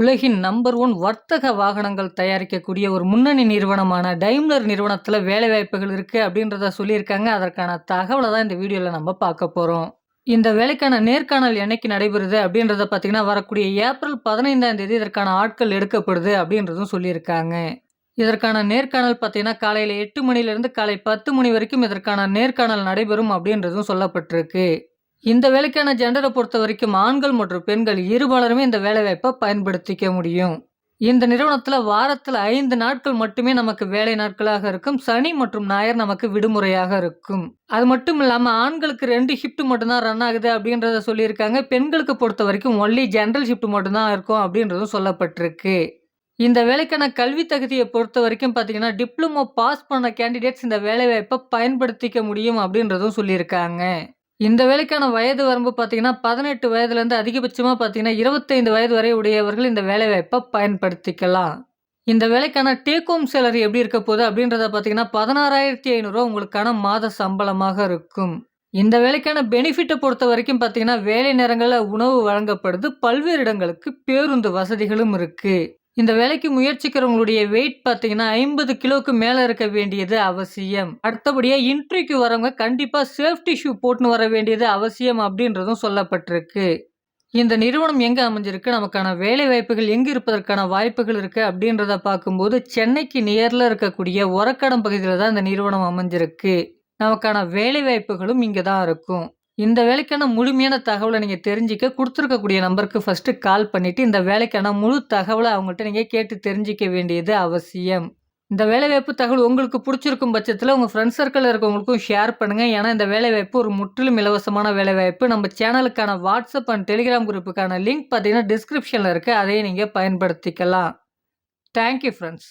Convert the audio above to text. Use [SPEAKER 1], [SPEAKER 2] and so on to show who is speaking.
[SPEAKER 1] உலகின் number one வர்த்தக வாகனங்கள் தயாரிக்கக்கூடிய ஒரு முன்னணி நிறுவனமான டைம்லர் நிறுவனத்தில் வேலைவாய்ப்புகள் இருக்குது அப்படின்றத சொல்லியிருக்காங்க. அதற்கான தகவலை தான் இந்த வீடியோவில் நம்ம பார்க்க போகிறோம் இந்த வேலைக்கான நேர்காணல் என்னைக்கு நடைபெறுது அப்படின்றத பார்த்தீங்கன்னா வரக்கூடிய ஏப்ரல் பதினைந்தாம் தேதி இதற்கான ஆட்கள் எடுக்கப்படுது அப்படின்றதும் சொல்லியிருக்காங்க. இதற்கான நேர்காணல் பார்த்தீங்கன்னா காலையில் எட்டு மணிலேருந்து காலை பத்து மணி வரைக்கும் இதற்கான நேர்காணல் நடைபெறும் அப்படின்றதும் சொல்லப்பட்டிருக்கு. இந்த வேலைக்கான ஜெண்டரை பொறுத்த வரைக்கும் ஆண்கள் மற்றும் பெண்கள் இருபாலருமே இந்த வேலைவாய்ப்பை பயன்படுத்திக்க முடியும். இந்த நிறுவனத்தில் வாரத்தில் ஐந்து நாட்கள் மட்டுமே நமக்கு வேலை நாட்களாக இருக்கும். சனி மற்றும் ஞாயிறு நமக்கு விடுமுறையாக இருக்கும். அது மட்டும் இல்லாமல் ஆண்களுக்கு ரெண்டு ஷிஃப்ட் மட்டும்தான் ரன் ஆகுது அப்படின்றத சொல்லியிருக்காங்க. பெண்களுக்கு பொறுத்த வரைக்கும் ஒன்லி ஜென்ரல் ஷிஃப்ட் மட்டும்தான் இருக்கும் அப்படின்றதும் சொல்லப்பட்டிருக்கு. இந்த வேலைக்கான கல்வி தகுதியை பொறுத்த வரைக்கும் பார்த்தீங்கன்னா டிப்ளமோ பாஸ் பண்ண கேண்டிடேட்ஸ் இந்த வேலைவாய்ப்பை பயன்படுத்திக்க முடியும் அப்படின்றதும் சொல்லியிருக்காங்க. இந்த வேலைக்கான வயது வரம்பு பார்த்தீங்கன்னா பதினெட்டு வயதுலேருந்து அதிகபட்சமாக பார்த்தீங்கன்னா இருபத்தைந்து வயது வரை உடையவர்கள் இந்த வேலைவாய்ப்பை பயன்படுத்திக்கலாம். இந்த வேலைக்கான டேக் ஹோம் சேலரி எப்படி இருக்க போகுது அப்படின்றத பார்த்தீங்கன்னா பதினாறாயிரத்தி ஐநூறுரூவா உங்களுக்கான மாத சம்பளமாக இருக்கும். இந்த வேலைக்கான பெனிஃபிட்டை பொறுத்த வரைக்கும் பார்த்தீங்கன்னா வேலை நேரங்களில் உணவு வழங்கப்படுது பல்வேறு இடங்களுக்கு பேருந்து வசதிகளும் இருக்குது இந்த வேலைக்கு முயற்சிக்கிறவங்களுடைய வெயிட் பார்த்தீங்கன்னா ஐம்பது கிலோவுக்கு மேலே இருக்க வேண்டியது அவசியம். அடுத்தபடியாக இன்ட்ரிக்கு வரவங்க கண்டிப்பாக சேஃப்டி ஷூ போட்டுன்னு வர வேண்டியது அவசியம் அப்படின்றதும் சொல்லப்பட்டிருக்கு. இந்த நிறுவனம் எங்கே அமைஞ்சிருக்கு? நமக்கான வேலை வாய்ப்புகள் எங்கே இருப்பதற்கான வாய்ப்புகள் இருக்குது அப்படின்றத பார்க்கும்போது சென்னைக்கு நியரில் இருக்கக்கூடிய ஒரக்கடம் பகுதியில் தான் இந்த நிறுவனம் அமைஞ்சிருக்கு. நமக்கான வேலை வாய்ப்புகளும் இங்கே தான் இருக்கும். இந்த வேலைக்கான முழுமையான தகவலை நீங்கள் தெரிஞ்சிக்க கொடுத்துருக்கக்கூடிய நம்பருக்கு ஃபஸ்ட்டு கால் பண்ணிவிட்டு இந்த வேலைக்கான முழு தகவலை அவங்கள்ட்ட நீங்கள் கேட்டு தெரிஞ்சிக்க வேண்டியது அவசியம். இந்த வேலைவாய்ப்பு தகவல் உங்களுக்கு பிடிச்சிருக்கும் பட்சத்தில் உங்கள் ஃப்ரெண்ட்ஸ் சர்க்கிளில் இருக்கவங்களுக்கும் ஷேர் பண்ணுங்கள் ஏன்னா இந்த வேலைவாய்ப்பு ஒரு முற்றிலும் இலவசமான வேலைவாய்ப்பு. நம்ம சேனலுக்கான வாட்ஸ்அப் அண்ட் டெலிகிராம் குரூப்புக்கான லிங்க் பார்த்தீங்கன்னா டிஸ்கிரிப்ஷனில் இருக்குது அதையும் நீங்கள் பயன்படுத்திக்கலாம். Thank you friends